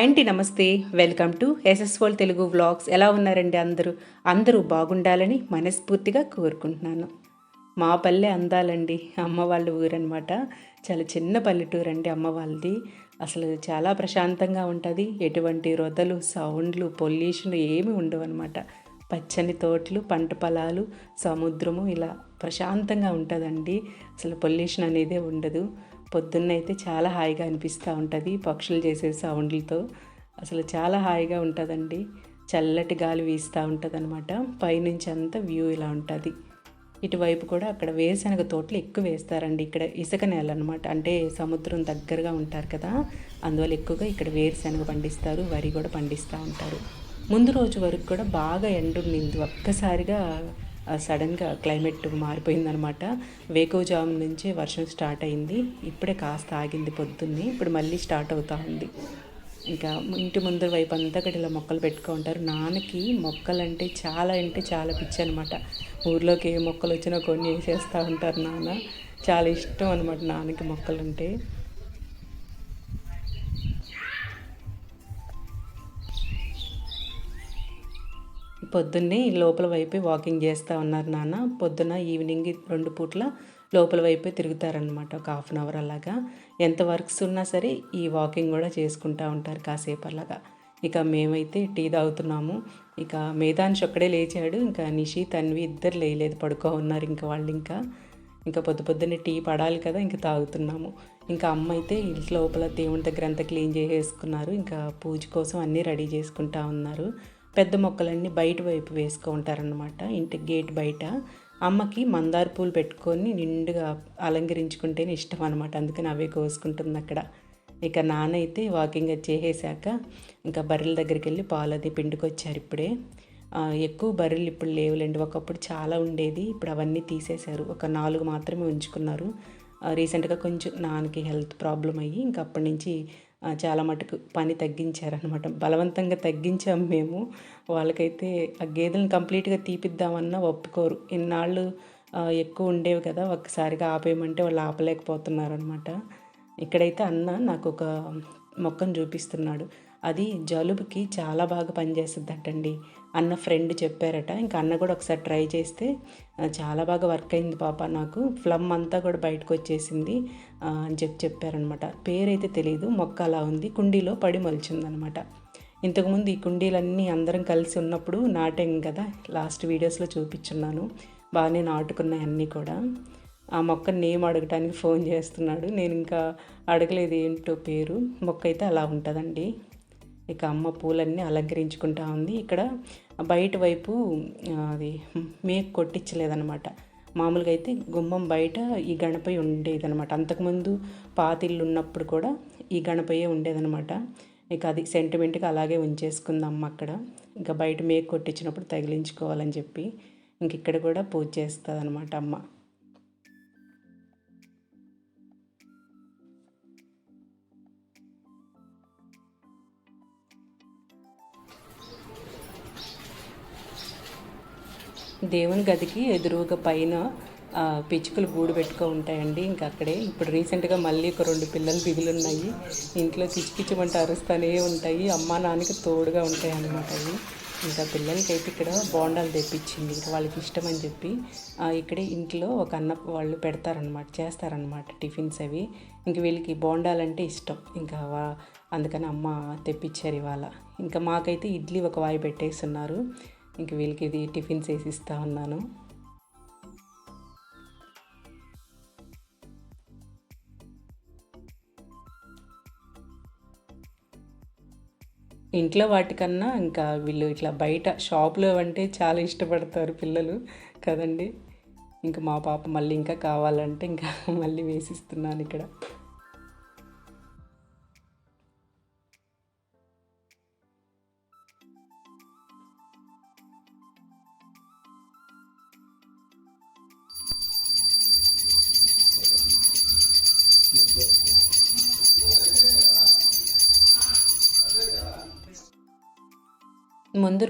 Aunty నమస్తే. Welcome to ఎస్ఎస్వల్ Telugu vlogs. ఎలా ఉన్నారండి అందరూ? అందరూ బాగుండాలని మనస్ఫూర్తిగా కోరుకుంటున్నాను. మా పల్లె అందాలండి. అమ్మ వాళ్ళ ఊరనమాట చాలా చిన్న పల్లెటూరు అండి అమ్మ వాళ్ళది. అసలు చాలా ప్రశాంతంగా ఉంటుంది. ఎటువంటి రొదలు సౌండ్లు పొల్యూషన్ ఏమి ఉండవు అనమాట పచ్చని తోటలు పంట పొలాలు సముద్రము ఇలా ప్రశాంతంగా ఉంటుందండి. అసలు పొల్యూషన్ అనేదే ఉండదు. పొద్దున్న అయితే చాలా హాయిగా అనిపిస్తూ ఉంటుంది పక్షులు చేసే సౌండ్లతో. అసలు చాలా హాయిగా ఉంటుందండి. చల్లటి గాలి వీస్తూ ఉంటుంది అనమాట పైనుంచి అంతా వ్యూ ఇలా ఉంటుంది. ఇటువైపు కూడా అక్కడ వేరుశనగ తోటలు ఎక్కువ వేస్తారండి. ఇక్కడ ఇసుక నేల అనమాట అంటే సముద్రం దగ్గరగా ఉంటారు కదా. అందువల్ల ఎక్కువగా ఇక్కడ వేరుశనగ పండిస్తారు వరి కూడా పండిస్తూ ఉంటారు. ముందు రోజు వరకు కూడా బాగా ఎండుండింది. ఒక్కసారిగా సడన్గా క్లైమేట్ మారిపోయిందనమాట వేకోజాము నుంచే వర్షం స్టార్ట్ అయింది. ఇప్పుడే కాస్త ఆగింది పొద్దున్నే. ఇప్పుడు మళ్ళీ స్టార్ట్ అవుతూ ఉంది. ఇంకా ఇంటి ముందు వైపు అంతా కూడా ఇలా మొక్కలు పెట్టుకుంటారు నాన్నకి మొక్కలంటే చాలా అంటే చాలా పిచ్చి అనమాట ఊర్లోకి ఏ మొక్కలు వచ్చినా కొన్ని వేసేస్తూ ఉంటారు నాన్న. చాలా ఇష్టం అనమాట నాన్నకి మొక్కలు పొద్దున్నే లోపల వైపే వాకింగ్ చేస్తూ ఉన్నారు నాన్న. పొద్దున ఈవినింగ్ రెండు పూట్ల లోపల వైపే తిరుగుతారనమాట ఒక హాఫ్ అన్ అవర్ అలాగా. ఎంత వర్క్స్ ఉన్నా సరే ఈ వాకింగ్ కూడా చేసుకుంటూ ఉంటారు కాసేపు అలాగా. ఇక మేమైతే టీ తాగుతున్నాము. ఇక మేధాంశ్ ఒక్కడే లేచాడు. ఇంకా నిషి తన్వి ఇద్దరు లేయలేదు. పడుకో ఉన్నారు ఇంకా వాళ్ళు ఇంకా. ఇంకా పొద్దు పొద్దున్నే టీ పడాలి కదా ఇంకా తాగుతున్నాము. ఇంకా అమ్మ అయితే ఇంట్లోపల దేవుని దగ్గర అంతా క్లీన్ చేసేసుకున్నారు. ఇంకా పూజ కోసం అన్నీ రెడీ చేసుకుంటా ఉన్నారు. పెద్ద మొక్కలన్నీ బయట వైపు వేసుకుంటారనమాట ఇంటి గేట్ బయట. అమ్మకి మందార పూలు పెట్టుకొని నిండుగా అలంకరించుకుంటేనే ఇష్టం అనమాట అందుకని అవే కోసుకుంటుంది అక్కడ. ఇక నాన్న అయితే వాకింగ్ చేసేసాక ఇంకా బర్రెల దగ్గరికి వెళ్ళి పాలు అది పిండుకొచ్చారు ఇప్పుడే. ఎక్కువ బర్రెలు ఇప్పుడు లేవులేండి. ఒకప్పుడు చాలా ఉండేది. ఇప్పుడు అవన్నీ తీసేశారు. ఒక నాలుగు మాత్రమే ఉంచుకున్నారు. రీసెంట్గా కొంచెం నాన్నకి హెల్త్ ప్రాబ్లం అయ్యి ఇంకా అప్పటి నుంచి చాలా మటుకు పని తగ్గించారనమాట బలవంతంగా తగ్గించాం మేము. వాళ్ళకైతే ఆ గేదెలను కంప్లీట్గా తీపిద్దామన్నా ఒప్పుకోరు. ఇన్నాళ్ళు ఎక్కువ ఉండేవి కదా ఒక్కసారిగా ఆపేయమంటే వాళ్ళు ఆపలేకపోతున్నారనమాట ఇక్కడైతే అన్న నాకు ఒక మొక్కను చూపిస్తున్నాడు. అది జలుబుకి చాలా బాగా పనిచేస్తుందటండి. అన్న ఫ్రెండ్ చెప్పారట. ఇంకా అన్న కూడా ఒకసారి ట్రై చేస్తే చాలా బాగా వర్క్ అయింది పాప నాకు. ఫ్లమ్ అంతా కూడా బయటకు వచ్చేసింది అని చెప్పి చెప్పారనమాట. పేరైతే తెలియదు మొక్క అలా ఉంది కుండీలో పడి మొలిచిందనమాట. ఇంతకుముందు ఈ కుండీలన్నీ అందరం కలిసి ఉన్నప్పుడు నాటాం కదా లాస్ట్ వీడియోస్లో చూపించున్నాను. బాగానే నాటుకున్నాయి అన్నీ కూడా. ఆ మొక్క నేమ్ అడగటానికి ఫోన్ చేస్తున్నాడు. నేను ఇంకా అడగలేదు ఏంటో పేరు. మొక్క అయితే అలా ఉంటుందండి. ఇక అమ్మ పూలన్నీ అలంకరించుకుంటా ఉంది. ఇక్కడ బయట వైపు అది మేక్ కొట్టించలేదనమాట మామూలుగా అయితే గుమ్మం బయట ఈ గణపై ఉండేదనమాట అంతకుముందు పాతిళ్ళు ఉన్నప్పుడు కూడా ఈ గణపయ్యే ఉండేదనమాట ఇక అది సెంటిమెంట్గా అలాగే ఉంచేసుకుంది అమ్మ అక్కడ. ఇంకా బయట మేక్ కొట్టించినప్పుడు తగిలించుకోవాలని చెప్పి ఇంక ఇక్కడ కూడా పూజ చేస్తుంది అనమాట అమ్మ. దేవుని గదికి ఎదురుగా పైన పిచ్చుకలు గూడు పెట్టుకో ఉంటాయండి. ఇంకా అక్కడే. ఇప్పుడు రీసెంట్గా మళ్ళీ ఒక రెండు పిల్లలు బిగులు ఉన్నాయి ఇంట్లో కిచకిచ్చమంటే అరుస్తూనే ఉంటాయి. అమ్మ నాన్నకి తోడుగా ఉంటాయి అన్నమాట అవి. ఇంకా పిల్లలకి అయితే ఇక్కడ బోండాలు తెప్పించింది. ఇంకా వాళ్ళకి ఇష్టం అని చెప్పి ఇక్కడే ఇంట్లో ఒక అన్న వాళ్ళు పెడతారనమాట చేస్తారనమాట టిఫిన్స్ అవి. ఇంక వీళ్ళకి బోండాలంటే ఇష్టం. ఇంకా అందుకని అమ్మ తెప్పించారు ఇవాళ. ఇంకా మాకైతే ఇడ్లీ ఒక వాయి పెట్టేస్తున్నారు. ఇంక వీళ్ళకి ఇది టిఫిన్స్ వేసి ఇస్తా ఉన్నాను ఇంట్లో వాటికన్నా ఇంకా వీళ్ళు ఇట్లా బయట షాప్లో అంటే చాలా ఇష్టపడతారు పిల్లలు కదండి. ఇంకా మా పాప మళ్ళీ ఇంకా కావాలంటే ఇంకా మళ్ళీ వేసిస్తున్నాను ఇక్కడ.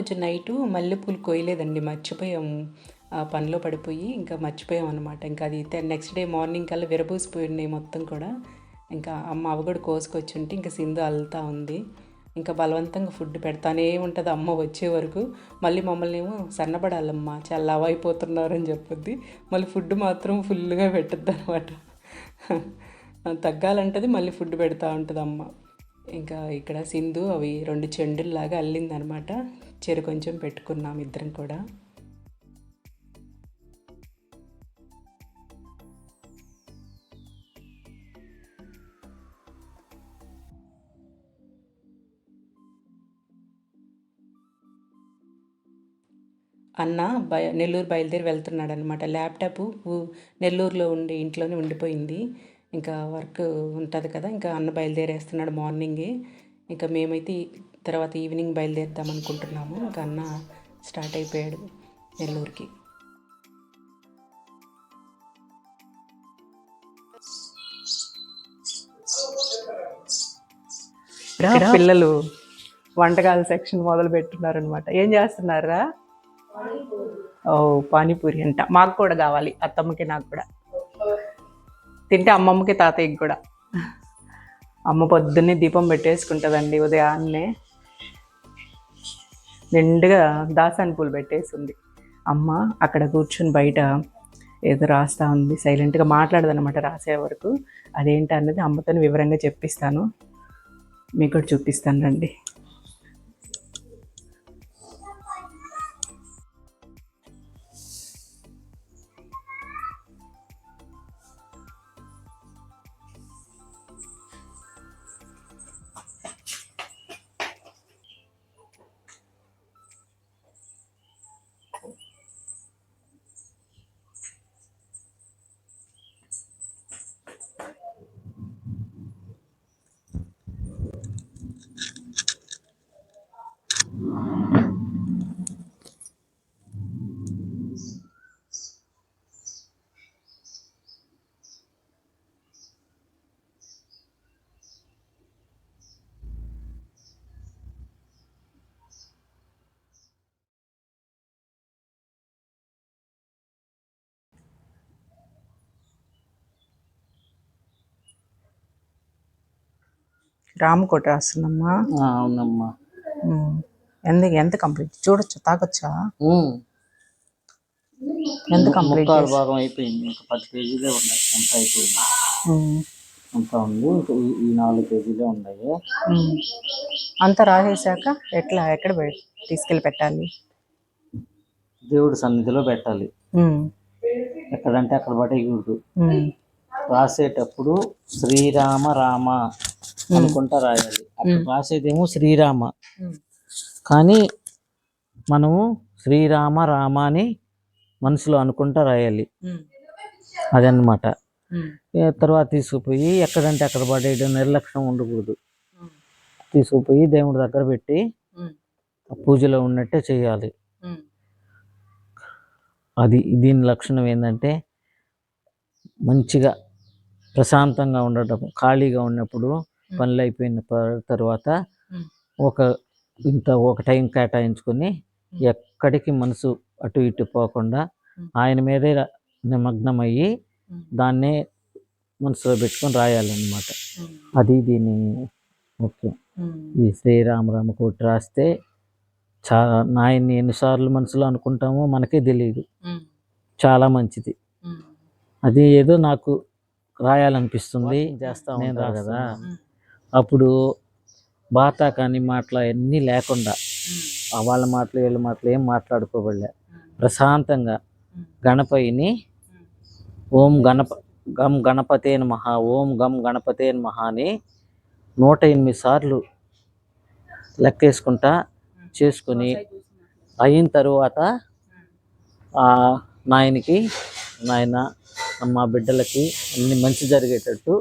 రోజు నైటు మల్లెపూలు కోయలేదండి మర్చిపోయాము ఆ పనిలో పడిపోయి ఇంకా మర్చిపోయాం అనమాట ఇంకా అది నెక్స్ట్ డే మార్నింగ్ కల్లా విరబూసిపోయినాయి మొత్తం కూడా. ఇంకా అమ్మ అవ కూడా కోసుకొచ్చి ఉంటే ఇంకా సింధు అల్లుతా ఉంది. ఇంకా బలవంతంగా ఫుడ్ పెడతానే ఉంటుంది అమ్మ వచ్చే వరకు. మళ్ళీ మమ్మల్ని ఏమో సన్నబడాలమ్మా చాలా లవ్ అయిపోతున్నారని చెప్పొద్ది. మళ్ళీ ఫుడ్ మాత్రం ఫుల్గా పెట్టద్దు అనమాట తగ్గాలంటది మళ్ళీ ఫుడ్ పెడతా ఉంటుంది అమ్మ ఇంకా ఇక్కడ సింధు అవి రెండు చెండుల్లాగా అల్లిందనమాట. చెరు కొంచెం పెట్టుకున్నాం ఇద్దరం కూడా. అన్న బయ నెల్లూరు బయలుదేరి వెళ్తున్నాడు అనమాట ల్యాప్టాప్ నెల్లూరులో ఉండి ఇంట్లోనే ఉండిపోయింది. ఇంకా వర్క్ ఉంటుంది కదా ఇంకా అన్న బయలుదేరేస్తున్నాడు మార్నింగే. ఇంకా మేమైతే తర్వాత ఈవినింగ్ బయలుదేరుదాం అనుకుంటున్నాము. ఇంకా అన్న స్టార్ట్ అయిపోయాడు నెల్లూరుకి. పిల్లలు వంటకాల సెక్షన్ మొదలు పెట్టున్నారనమాట ఏం చేస్తున్నారా ఓ పానీపూరి అంట. మాకు కూడా కావాలి అత్తమ్మకి నాకు కూడా. తింటే అమ్మమ్మకి తాతయ్యకి కూడా. అమ్మ పొద్దున్నే దీపం పెట్టేసుకుంటుందండి ఉదయాన్నే. నిండుగా దాసాని పూలు పెట్టేసింది. అమ్మ అక్కడ కూర్చుని బయట ఏదో రాస్తా ఉంది సైలెంట్గా మాట్లాడదన్నమాట రాసే వరకు. అదేంటి అన్నది అమ్మతో వివరంగా చెప్పిస్తాను. మీకు కూడా చూపిస్తాను రండి. రామకోట రాస్తుందమ్మా. ఆ, అవునమ్మా. ఎంత ఎంత కంప్లీట్? చూడొచ్చు? తాగొచ్చా. ఎంత కంప్లీట్ భాగం అయిపోయింది. ఇంకా పది పేజీలే ఉన్నాయి. అంత అయిపోయింది. అంత ఉంది. ఈ- నాలుగు పేజీలే ఉన్నాయి. అంతా రాసేసాక ఎట్లా ఎక్కడ తీసుకెళ్ళి పెట్టాలి? దేవుడి సన్నిధిలో పెట్టాలి. ఎక్కడంటే అక్కడ పడేయకూడదు. రాసేటప్పుడు శ్రీరామ రామ అనుకుంటా రాయాలి. అక్కడ రాసేదేమో శ్రీరామ. కానీ మనము శ్రీరామ రామ అని మనసులో అనుకుంటా రాయాలి. ఏ తర్వాత తీసుకుపోయి ఎక్కడంటే అక్కడ పడేయడం నిర్లక్ష్యం ఉండకూడదు. తీసుకుపోయి దేవుడి దగ్గర పెట్టి పూజలో ఉన్నట్టే చేయాలి. అది దీని లక్షణం ఏంటంటే మంచిగా ప్రశాంతంగా ఉండటం ఖాళీగా ఉన్నప్పుడు పనులు అయిపోయిన తర్వాత. ఒక ఇంత ఒక టైం కేటాయించుకొని ఎక్కడికి మనసు అటు ఇటు పోకుండా. ఆయన మీదే నిమగ్నమయ్యి. దాన్నే మనసులో పెట్టుకొని రాయాలన్నమాట. అది దీని ముఖ్యం. ఈ శ్రీరామరామ కోటి రాస్తే చాలా నాయన్ని ఎన్నిసార్లు మనసులో అనుకుంటామో మనకే తెలియదు. చాలా మంచిది. అది ఏదో నాకు రాయాలనిపిస్తుంది చేస్తా ఉంటారు కదా. అప్పుడు బాతా కానీ మాటలు అన్నీ లేకుండా వాళ్ళ మాటలు వీళ్ళ మాటలు ఏం మాట్లాడుకోబడలే. ప్రశాంతంగా ఉమ్. ఓం గణప గం గణపతే నమః ఓం గం గణపతే నమః అని నూట ఎనిమిది సార్లు లెక్కేసుకుంటా చేసుకొని అయిన తరువాత ఆ నాయనకి నాయన మా బిడ్డలకి అన్ని మంచి జరిగేటట్టు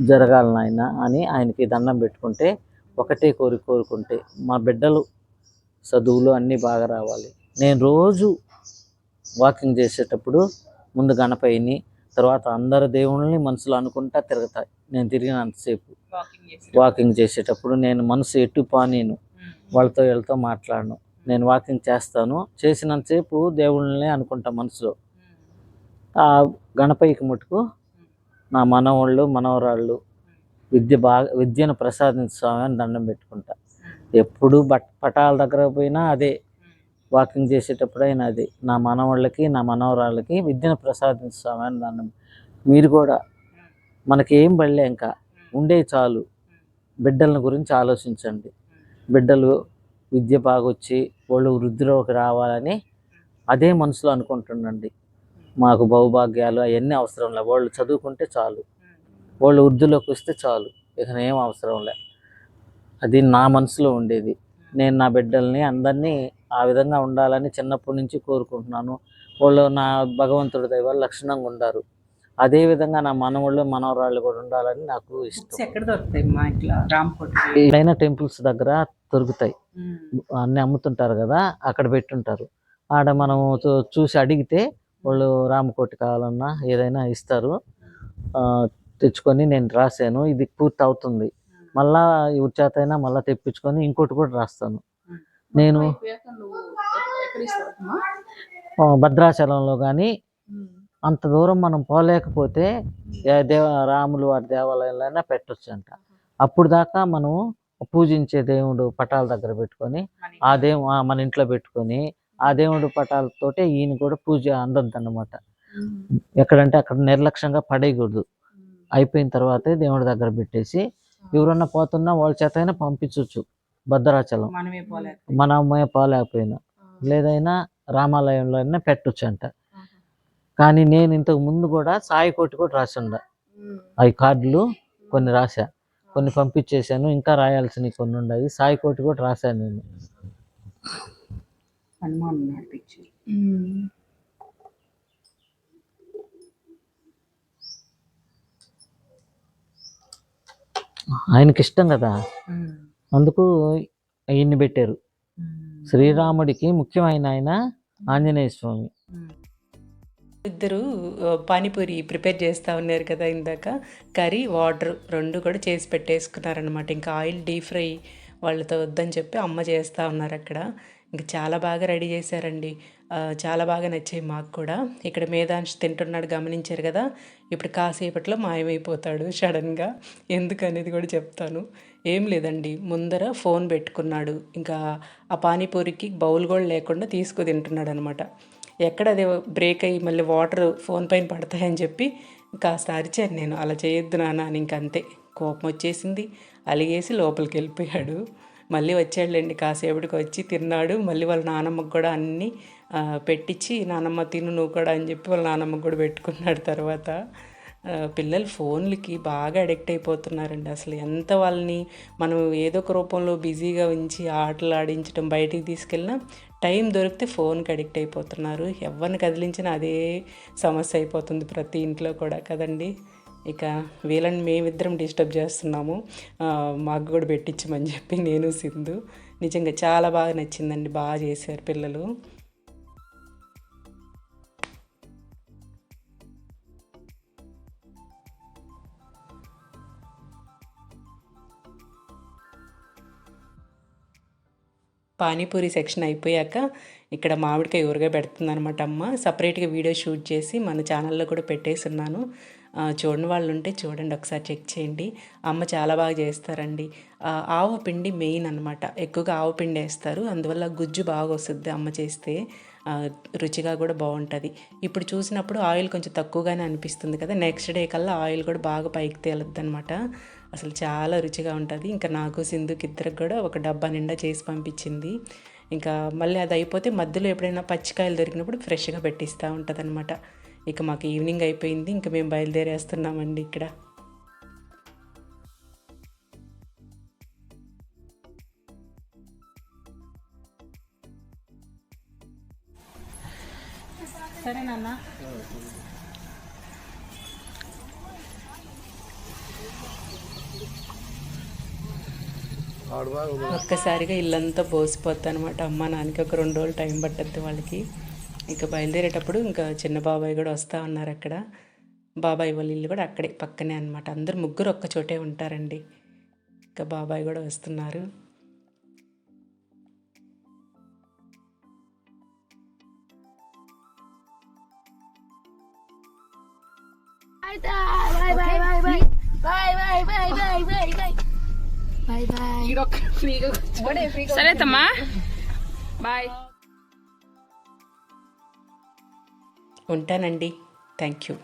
జరగాలి నాయన అని ఆయనకి దండం పెట్టుకుంటే ఒకటే కోరిక కోరుకుంటే మా బిడ్డలు చదువులు అన్నీ బాగా రావాలి. నేను రోజు వాకింగ్ చేసేటప్పుడు ముందు గణపయ్యని తర్వాత అందరు దేవుళ్ళని మనసులో అనుకుంటా తిరుగుతాయి నేను తిరిగినంతసేపు వాకింగ్ చేసి వాకింగ్ చేసేటప్పుడు నేను మనసు ఎటు పానీను. వాళ్ళతో వీళ్ళతో మాట్లాడను. నేను వాకింగ్ చేస్తాను. చేసినంతసేపు దేవుళ్ళని అనుకుంటా మనసులో. ఆ గణపయ్యకి మటుకు నా మనవాళ్ళు మనవరాళ్ళు విద్య బాగా విద్యను ప్రసాదించు స్వామి అని దండం పెట్టుకుంటా. ఎప్పుడు బట్ పటాల దగ్గర పోయినా అదే వాకింగ్ చేసేటప్పుడైనా అదే. నా మనవాళ్ళకి నా మనవరాళ్ళకి విద్యను ప్రసాదించు స్వామి అని దండం మీరు కూడా మనకి ఏం పడలే ఇంకా. ఉండే చాలు. బిడ్డల గురించి ఆలోచించండి. బిడ్డలు విద్య బాగొచ్చి వాళ్ళు వృద్ధిలోకి రావాలని అదే మనసులో అనుకుంటుండండి. మాకు బహుభాగ్యాలు అవన్నీ అవసరం లే. వాళ్ళు చదువుకుంటే చాలు. వాళ్ళు వృద్ధిలోకి వస్తే చాలు. ఇక ఏం అవసరం లే. అది నా మనసులో ఉండేది. నేను నా బిడ్డల్ని అందరినీ ఆ విధంగా ఉండాలని చిన్నప్పటి నుంచి కోరుకుంటున్నాను. వాళ్ళు నా భగవంతుడి దయ వల్ల లక్షణంగా ఉండారు. అదే విధంగా నా మనవాళ్ళు మనవరాళ్ళు కూడా ఉండాలని నాకు ఇష్టం. ఎక్కడ దొరుకుతాయి మా ఇట్లా? రామ్కోట్ టెంపుల్స్ దగ్గర దొరుకుతాయి. అన్ని అమ్ముతుంటారు కదా అక్కడ పెట్టుంటారు. ఆడ మనం చూసి అడిగితే వాళ్ళు రామకోటి కావాలన్నా ఏదైనా ఇస్తారు. తెచ్చుకొని నేను రాశాను. ఇది పూర్తి అవుతుంది మళ్ళా అయినా మళ్ళీ తెప్పించుకొని ఇంకోటి కూడా రాస్తాను. నేను భద్రాచలంలో కానీ అంత దూరం మనం పోలేకపోతే దేవ రాములు వారి దేవాలయంలో పెట్టొచ్చు అంట అప్పుడు దాకా మనం పూజించే దేవుడు పటాల దగ్గర పెట్టుకొని ఆ దేవు మన ఇంట్లో పెట్టుకొని ఆ దేవుడు పటాలతోటే ఈయన కూడా పూజ అందద్దు అన్నమాట ఎక్కడంటే అక్కడ నిర్లక్ష్యంగా పడేయకూడదు. అయిపోయిన తర్వాతే దేవుడి దగ్గర పెట్టేసి ఎవరన్నా పోతున్నా వాళ్ళ చేత అయినా పంపించవచ్చు భద్రాచలం. మనమే అమ్మాయి పోలేకపోయినా. లేదైనా రామాలయంలో అయినా పెట్టొచ్చు అంట కానీ నేను ఇంతకు ముందు కూడా సాయి కోటి కూడా రాసిండ అవి కార్డులు కొన్ని రాశా. కొన్ని పంపించేశాను ఇంకా రాయాల్సినవి కొన్ని ఉన్నాయి. సాయి కోటి కూడా రాశాను నేను. హనుమాన్ నడిపించి ఆయనకి ఇష్టం కదా? అందుకు ఈయన్ని పెట్టారు. శ్రీరాముడికి ముఖ్యమైన ఆయన ఆంజనేయ స్వామి. ఇద్దరు పానీపూరి ప్రిపేర్ చేస్తూ ఉన్నారు కదా ఇందాక. కర్రీ వాటర్ రెండు కూడా చేసి పెట్టేసుకున్నారనమాట ఇంకా ఆయిల్ డీప్ ఫ్రై వాళ్ళతో వద్దని చెప్పి అమ్మ చేస్తూ ఉన్నారు అక్కడ. ఇంకా చాలా బాగా రెడీ చేశారండి. చాలా బాగా నచ్చాయి మాకు కూడా. ఇక్కడ మేధాంశ్ తింటున్నాడు గమనించారు కదా? ఇప్పుడు కాసేపట్లో మాయమైపోతాడు సడన్గా. ఎందుకు అనేది కూడా చెప్తాను. ఏం లేదండి. ముందర ఫోన్ పెట్టుకున్నాడు. ఇంకా ఆ పానీపూరికి బౌల్ కూడా లేకుండా తీసుకు తింటున్నాడు అనమాట ఎక్కడ అది బ్రేక్ అయ్యి మళ్ళీ వాటర్ ఫోన్ పైన పడతాయని చెప్పి కాస్త అరిచాను నేను అలా చేయొద్దు నాన్న అని ఇంకంతే కోపం వచ్చేసింది. అలిగేసి లోపలికి వెళ్ళిపోయాడు. మళ్ళీ వచ్చాడులేండి కాసేపటికి వచ్చి తిన్నాడు. మళ్ళీ వాళ్ళ నానమ్మకు కూడా అన్నీ పెట్టించి నానమ్మ తిను నువ్వు కూడా అని చెప్పి వాళ్ళ నానమ్మకు కూడా పెట్టుకున్నాడు తర్వాత. పిల్లలు ఫోన్లకి బాగా అడిక్ట్ అయిపోతున్నారండి అసలు. ఎంత వాళ్ళని మనం ఏదో ఒక రూపంలో బిజీగా ఉంచి ఆటలు ఆడించడం బయటికి తీసుకెళ్ళినా టైం దొరికితే ఫోన్కి అడిక్ట్ అయిపోతున్నారు. ఎవరిని కదిలించినా అదే సమస్య అయిపోతుంది ప్రతి ఇంట్లో కూడా కదండి. ఇక వీళ్ళని మేమిద్దరం డిస్టర్బ్ చేస్తున్నాము. మాకు కూడా పెట్టించమని చెప్పి నేను సింధు. నిజంగా చాలా బాగా నచ్చిందండి. బాగా చేశారు పిల్లలు. పానీపూరి సెక్షన్ అయిపోయాక ఇక్కడ మామిడికాయ ఊరగా పెడుతుందనమాట అమ్మ. సపరేట్గా వీడియో షూట్ చేసి మన ఛానల్లో కూడా పెట్టేస్తున్నాను ఉన్నాను చూడని వాళ్ళు ఉంటే చూడండి ఒకసారి చెక్ చేయండి. అమ్మ చాలా బాగా చేస్తారండి. ఆవు పిండి మెయిన్ అనమాట ఎక్కువగా ఆవు పిండి వేస్తారు. అందువల్ల గుజ్జు బాగా వస్తుంది అమ్మ చేస్తే. రుచిగా కూడా బాగుంటుంది. ఇప్పుడు చూసినప్పుడు ఆయిల్ కొంచెం తక్కువగానే అనిపిస్తుంది కదా. నెక్స్ట్ డే కల్లా ఆయిల్ కూడా బాగా పైకి తేలద్దు అనమాట అసలు చాలా రుచిగా ఉంటుంది. ఇంకా నాకు సింధుకి ఇద్దరికి కూడా ఒక డబ్బా నిండా చేసి పంపించింది. ఇంకా మళ్ళీ అది అయిపోతే మధ్యలో ఎప్పుడైనా పచ్చికాయలు దొరికినప్పుడు ఫ్రెష్గా పెట్టిస్తూ ఉంటుంది ఇక మాకు ఈవినింగ్ అయిపోయింది ఇంకా మేము బయలుదేరేస్తున్నామండి ఇక్కడ. సరేనన్నా ఒక్కసారిగా ఇల్లంతా పోసిపోద్ది అనమాట అమ్మ నాన్నకి ఒక రెండు రోజులు టైం పట్టద్ది వాళ్ళకి. ఇంకా బయలుదేరేటప్పుడు ఇంకా చిన్న బాబాయ్ కూడా వస్తూ ఉన్నారు అక్కడ. బాబాయ్ వాళ్ళ ఇల్లు కూడా అక్కడే పక్కనే అనమాట అందరు ముగ్గురు ఒక్క చోటే ఉంటారండి. ఇంకా బాబాయ్ కూడా వస్తున్నారు. Bye bye bye. ఉంటానండి. Thank you